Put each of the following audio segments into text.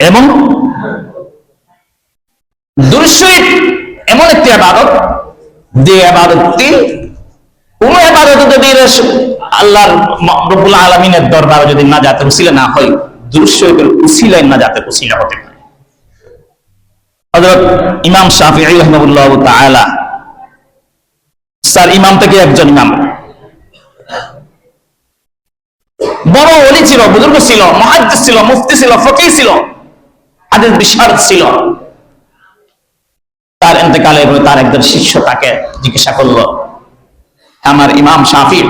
এবং দুরুশরীফ এমন একটি আবাদত যে আবাদতটি কোন আবাদত যদি আলমিনের দরবারে যদি না যাতে উসিলা না হয় দুরুশরীফের উসিলায় না যাতে উসিলা হতে পারে। ইমাম শাফিঈ রাহিমাহুল্লাহ তাআলা, স্যার, ইমাম থেকে একজন ইমাম। বড় অলি ছিল, বুজুর্গ ছিল মহাদ্দিস ছিল, মুফতি ছিল ফকিহ ছিল। হাদিস বিশারদ ছিল। তার পরে তার একজন শিষ্য তাকে জিজ্ঞাসা করল, আমার ইমাম শাফি,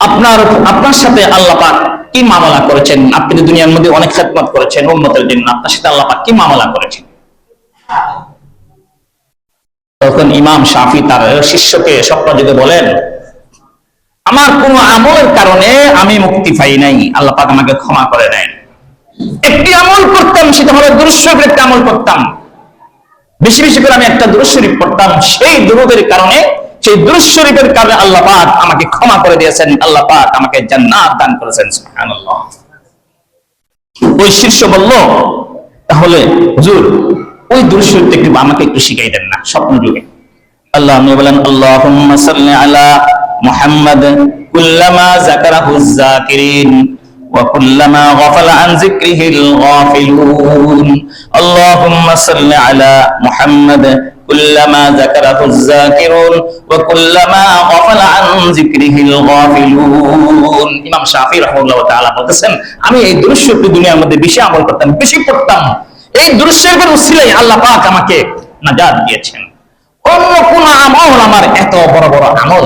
আপনার আপনার সাথে আল্লাহ পাক কি মামলা করেছেন? আপনি দুনিয়ার মধ্যে অনেক খেদমত করেছেন উন্নতের জন্য। আপনার সাথে আল্লাহ পাক কি মামলা করেছেন? তখন ইমাম শাফি তার শিষ্যকে স্বপ্ন যদি বলেন, আমার কোন আমলের কারণে আমি মুক্তি পাই নাই। আল্লাহ পাক আমাকে ক্ষমা করে নেন একটি আমল করতাম, সেটা হলো দুরুশরীফের একটা আমল করতাম। বেশি বেশি করে আমি একটা দুরুশরীফ পড়তাম, সেই দুরুদের কারণে, সেই দুরুশরীফের কারণে আল্লাহ পাক আমাকে ক্ষমা করে দিয়েছেন, আল্লাহ পাক আমাকে জান্নাত দান করেছেন, সুবহানাল্লাহ। ওই শীর্ষ বলল, তাহলে হুজুর, ওই দুরুশরীফটা একটু আমাকে একটু শিখাই দেন না, স্বপ্ন যুগে। আল্লাহ নবী বলেন, আল্লাহুম্মা সাল্লি আলা মুহাম্মাদ কুল্লামা যাকারাহু যাকিরিন। وكلما غفل عن ذكره الغافلون اللهم صل على محمد كلما ذكره الذاكرون وكلما غفل عن ذكره الغافلون ইমাম শাফি রাহিমাহুল্লাহ তাআলা বলতেছেন আমি এই দুরুশরীফ দুনিয়ার মধ্যে বেশি আমল করতাম বেশি পড়তাম এই দুরুশরীফের উসিলাই আল্লাহ পাক আমাকে নাজাত দিয়েছেন অন্য কোন আমল আমার এত বড় বড় আমল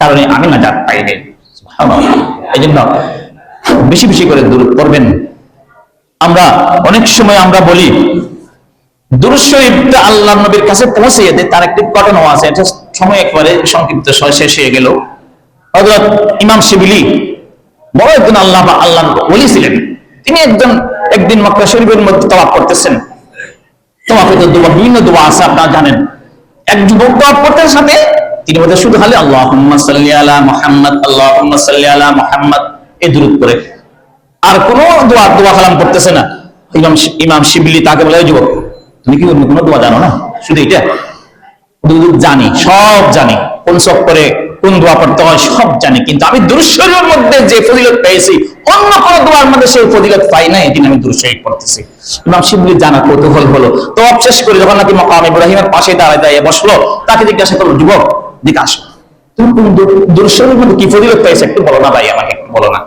কারণে আমি নাজাত পাইনি এই জন্য বেশি বেশি করে দূর করবেন। আমরা অনেক সময় আমরা বলি দুরুশরীফটা আল্লাহ নবীর কাছে পৌঁছে তার একটি আছে। সময় একবারে সংক্ষিপ্ত শেষ হয়ে গেল। হযরত ইমাম শিবিলি বড় একজন আল্লাহ বা আল্লাহ তিনি একজন, একদিন মক্কা শরীফের মধ্যে করতেছেন। দোয়া, বিভিন্ন দোয়া আছে, আপনারা জানেন। এক যুবক সাথে তিনি শুধু খালি আল্লাহুম্মা সাল্লি আলা মুহাম্মদ, আল্লাহুম্মা সাল্লি আলা মুহাম্মদ। করে আর কোন দোয়া দোয়া কালাম করতেছে না। ইমাম ইমাম শিবলি তাকে বলে যুবক, তুমি কি অন্য কোনো দোয়া জানো না? শুধু এটা জানি, সব জানি। কোন সব করে কোন দোয়া পড়তে হয় সব জানি। কিন্তু আমি দুরুশরীফের মধ্যে যে ফজিলত পেয়েছি, অন্য কোন দোয়ার মধ্যে সেই ফজিলত পাই না এদিন আমি দুরুশরীফ পড়তেছি। ইমাম শিবলি জানা কৌতূহল হলো। তো শেষ করে যখন নাকি মকাম ইব্রাহিমের পাশে দাঁড়ায় দাঁড়িয়ে বসল, তাকে জিজ্ঞাসা করল, যুবক, দিকে আসো। তুমি কোন দুরুশরীফের মধ্যে কি ফজিলত পেয়েছে? একটু বলো না ভাই, আমাকে একটু বলো না।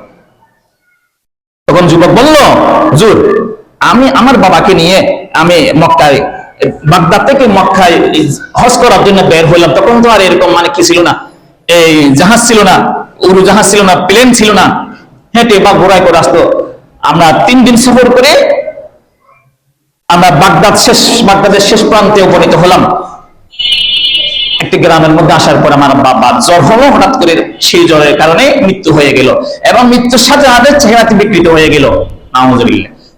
যুবক বলল, হুজুর, আমি আমার বাবাকে নিয়ে আমি মক্কায়, বাগদাদ থেকে মক্কায় হজ করার জন্য বের হইলাম। তখন তো আর এরকম মানে কি ছিল না? এই জাহাজ ছিল না উড়ো জাহাজ ছিল না, প্লেন ছিল না। হেঁটে বা ঘোড়ায় করে আসতো আমরা তিন দিন সফর করে আমরা বাগদাদ শেষ, বাগদাদের শেষ প্রান্তে উপনীত হলাম। একটি গ্রামের মধ্যে আসার পর আমার বাবা জ্বর হলো, হঠাৎ করে সেই জ্বরের কারণে মৃত্যু হয়ে গেল এবং মৃত্যুর সাথে আমাদের চেহারাটি বিকৃত হয়ে গেল।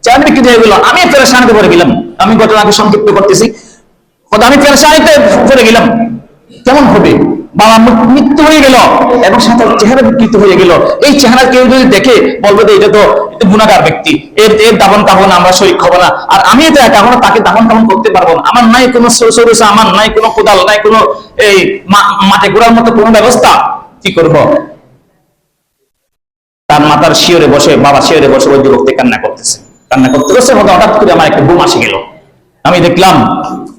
চেহারা বিকৃত হয়ে গেল। আমি পেরেশানিতে পড়ে গেলাম। আমি ঘটনাকে সংক্ষিপ্ত করতেছি। আমি পেরেশানিতে পড়ে গেলাম। কেমন হবে? বাবা মৃত্যু হয়ে গেল এবং সাথে চেহারা বিকৃত হয়ে গেল। এই চেহারা কেউ যদি দেখে বলবে যে এটা তো এটা গুণাগার ব্যক্তি। এর এর দাবন কাবন আমরা শরীর খাব না। আর আমি তো একা এখনও তাকে দাবন কাবন করতে পারব না। আমার নাই কোনো সরসা আমার নাই কোনো কোদাল, নাই কোনো এই মাঠে ঘোরার মতো কোনো ব্যবস্থা। কি করব? তার মাতার শিওরে বসে বাবা শিওরে বসে ওই যুবককে কান্না করতেছে। কান্না করতে করতে হঠাৎ করে আমার একটা বুম আসে গেল। আমি দেখলাম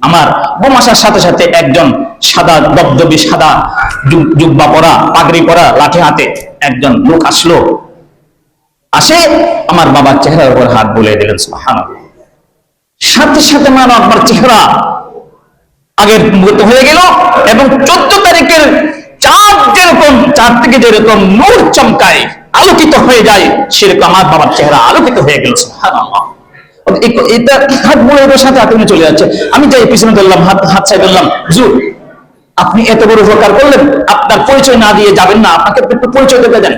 আমার বোম আসার সাথে সাথে একজন সাদা দবদবি সাদা জুব্বা পরা, পাগড়ি পরা, লাঠি হাতে একজন লোক আসলো আসে আমার বাবার চেহারার উপর হাত বুলিয়ে দিলেন, সুবহানাল্লাহ সাথে সাথে মানে আমার চেহারা আগের মতো হয়ে গেল এবং চোদ্দ তারিখের চাঁদ যেরকম, চাঁদ থেকে যেরকম নূর চমকায়, আলোকিত হয়ে যায়, সেরকম আমার বাবার চেহারা আলোকিত হয়ে গেল, সুবহানাল্লাহ। আমি যাই, পিছনে ধরলাম, হাত হাত ধরলাম। আপনি এত বড় উপকার করলেন, আপনার পরিচয় না দিয়ে যাবেন না, আপনাকে পরিচয় দেবে দেন।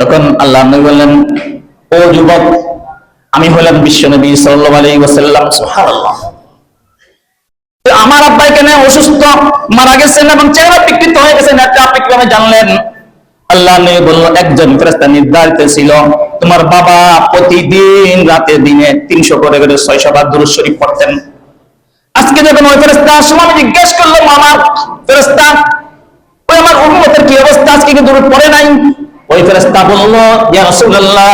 তখন আল্লাহ নবী বললেন, ও যুবক, আমি হলাম ওয়াসাল্লাম, সুবহানাল্লাহ। তো আমার আব্বা এখানে অসুস্থ, মারা গেছেন এবং চেহারা বিকৃত হয়ে গেছেন আপনি কীভাবে জানলেন আল্লাহ নবী বলল, একজন ফেরেশতা নির্ধারিত ছিল, তোমার বাবা প্রতিদিন রাতে দিনে তিনশো করে করে ছয়শো বার দুরূদ শরীফ পড়তেন। আজকে যখন ওই ফেরেশতা আসলো আমি জিজ্ঞেস করলাম আমার ফেরেশতা, ওই আমার উম্মতের কি অবস্থা? আজকে কি দূর পড়ে নাই? ওই ফেরেশতা বলল, ইয়া রাসূলুল্লাহ,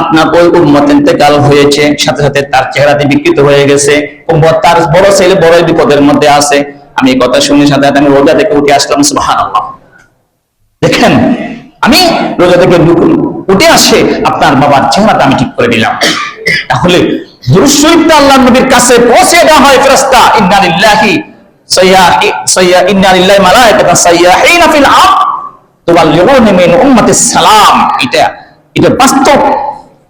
আপনার ওই উম্মত ইন্তেকাল হয়েছে, সাথে সাথে তার চেহারাতে বিকৃত হয়ে গেছে তার বড় ছেলে বড় বিপদের মধ্যে আছে। আমি কথা শুনে সাথে সাথে আমি রোজা থেকে উঠে আসলাম, সুবহানাল্লাহ। দেখেন, আমি রোজা থেকে উঠে আসে আপনার বাবার চেহারাটা আমি ঠিক করে দিলাম তাহলে আল্লাহ নবীর কাছে পৌঁছে দেওয়া হয় ফেরেশতা ইন্না সাইয়া ইন্না লিল্লাহি মালাইকাতান সাইয়াহিনা ফিল আরদ তুবাল্লিগুনা মিন উম্মাতিস সালাম। এটা এটা বাস্তব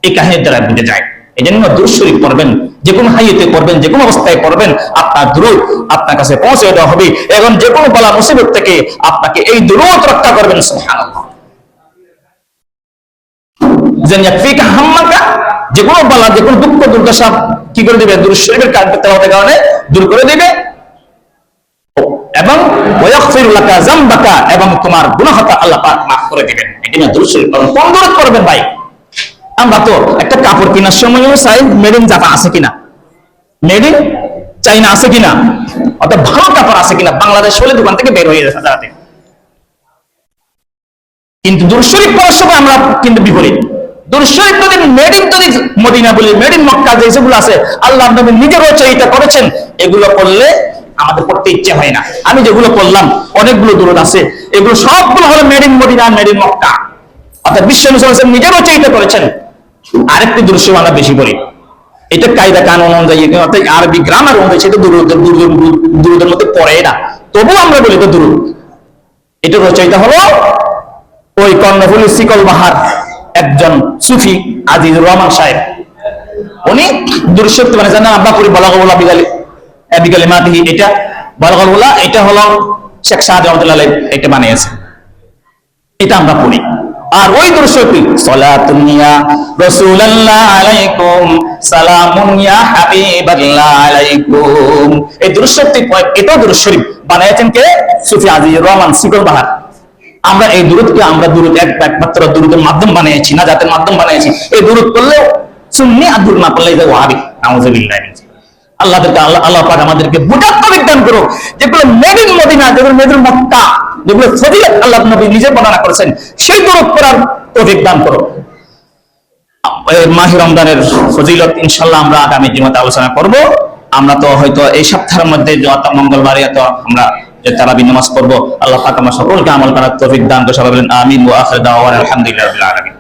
এই কাহিনীর দ্বারা বুঝে যায়। এই জন্য দুরুশরীফ পড়বেন যে কোনো হাইয়েতে পড়বেন যে কোনো অবস্থায় পড়বেন, আপনার দুরুদ আপনার কাছে পৌঁছে দেওয়া হবে। এবং যে কোনো বলা মুসিবত থেকে আপনাকে এই দুরুদ রক্ষা করবেন যে কোনো বালা যে কোনো দুঃখ দুর্দশা কি করে দিবে? দুরুশরীফের তেলাওয়াতের কারণে দূর করে দিবে। এবং এবং তোমার গুনাহটা আল্লাহ মাফ করে দিবেন। এজন্য দুরুদ শরীফ পড়ুন কোন দূরত করবেন ভাই। আমরা তো একটা কাপড় কেনার সময়ও চাই মেড ইন জাপান আছে কিনা? মেড ইন চাইনা আছে কিনা? অর্থাৎ ভালো কাপড় আছে কিনা? বাংলাদেশ হলে দোকান থেকে বের হয়ে যাচ্ছে তাড়াতাড়ি। কিন্তু দুরশরীফ পড়ার সময় আমরা কিন্তু বিপরীত। দুরশরীফ যদি মেড ইন যদি মদিনা বলি মেড ইন মক্কা যে যেগুলো আছে, আল্লাহ নবী নিজেরও চাহিদা করেছেন, এগুলো করলে আমাদের পড়তে ইচ্ছে হয় না। আমি যেগুলো করলাম, অনেকগুলো দূরত আছে, এগুলো সবগুলো হলো made in Medina made in Mecca. অর্থাৎ বিশ্ব মুসলমান নিজেরও চাহিদা করেছেন। আরেকটি দৃশ্য আমরা বেশি পড়ি। এটা কায়দা কানুন অনুযায়ী অর্থাৎ আরবি গ্রামার অনুযায়ী সেটা দুরুদের দুরুদের মধ্যে পড়ে না। তবুও আমরা বলি তো দুরুদ এটা রচয়িতা হলো ওই কর্ণফুলি শিকল বাহার একজন সুফি আজিজুর রহমান সাহেব। উনি দুরশক্তি মানে জানেন আমরা করি বলাগলা বিগালি বিগালি মাটি, এটা বলাগলা এটা হলো শেখ শাহ রহমতুল্লাহ এটা বানিয়েছে। এটা আমরা পড়ি। আর ওই দর্শকটি সালাতুন ইয়া রাসূলুল্লাহ আলাইকুম, সালামুন ইয়া হাবিবাল্লাহ আলাইকুম। এই দর্শকটি এটা দর্শক বানাইছেন কে? সুফি আজিজুর রহমান সিকল বাহার। আমরা এই দূরতকে আমরা দূরত এক একমাত্র দূরতের মাধ্যম বানিয়েছি না জাতের মাধ্যম বানিয়েছি। এই দূরত করলেও সুন্নি আর দূর না করলে এটা ওয়াহাবি। নাউজুবিল্লাহ। আল্লাহ আল্লাহ পাক আমাদেরকে বুঝার তৌফিক দান করো যেগুলো মেড ইন মদিনা যেগুলো মেড ইন মক্কা যেগুলো ফজিলত আল্লাহ নবী নিজে বর্ণনা করেছেন সেই দরদ করার তৌফিক দান করো মাহি রমজানের ফজিলত ইনশাল্লাহ আমরা আগামী দিনে আলোচনা করব। আমরা তো হয়তো এই সপ্তাহের মধ্যে যত মঙ্গলবারে তো আমরা যে তারাবি নামাজ পড়ব, আল্লাহ পাক আমরা সকলকে আমল করার তৌফিক দান করে সবাই বলেন, আমিন, ওয়া আখির দাওয়ানা আলহামদুলিল্লাহি রাব্বিল আলামিন।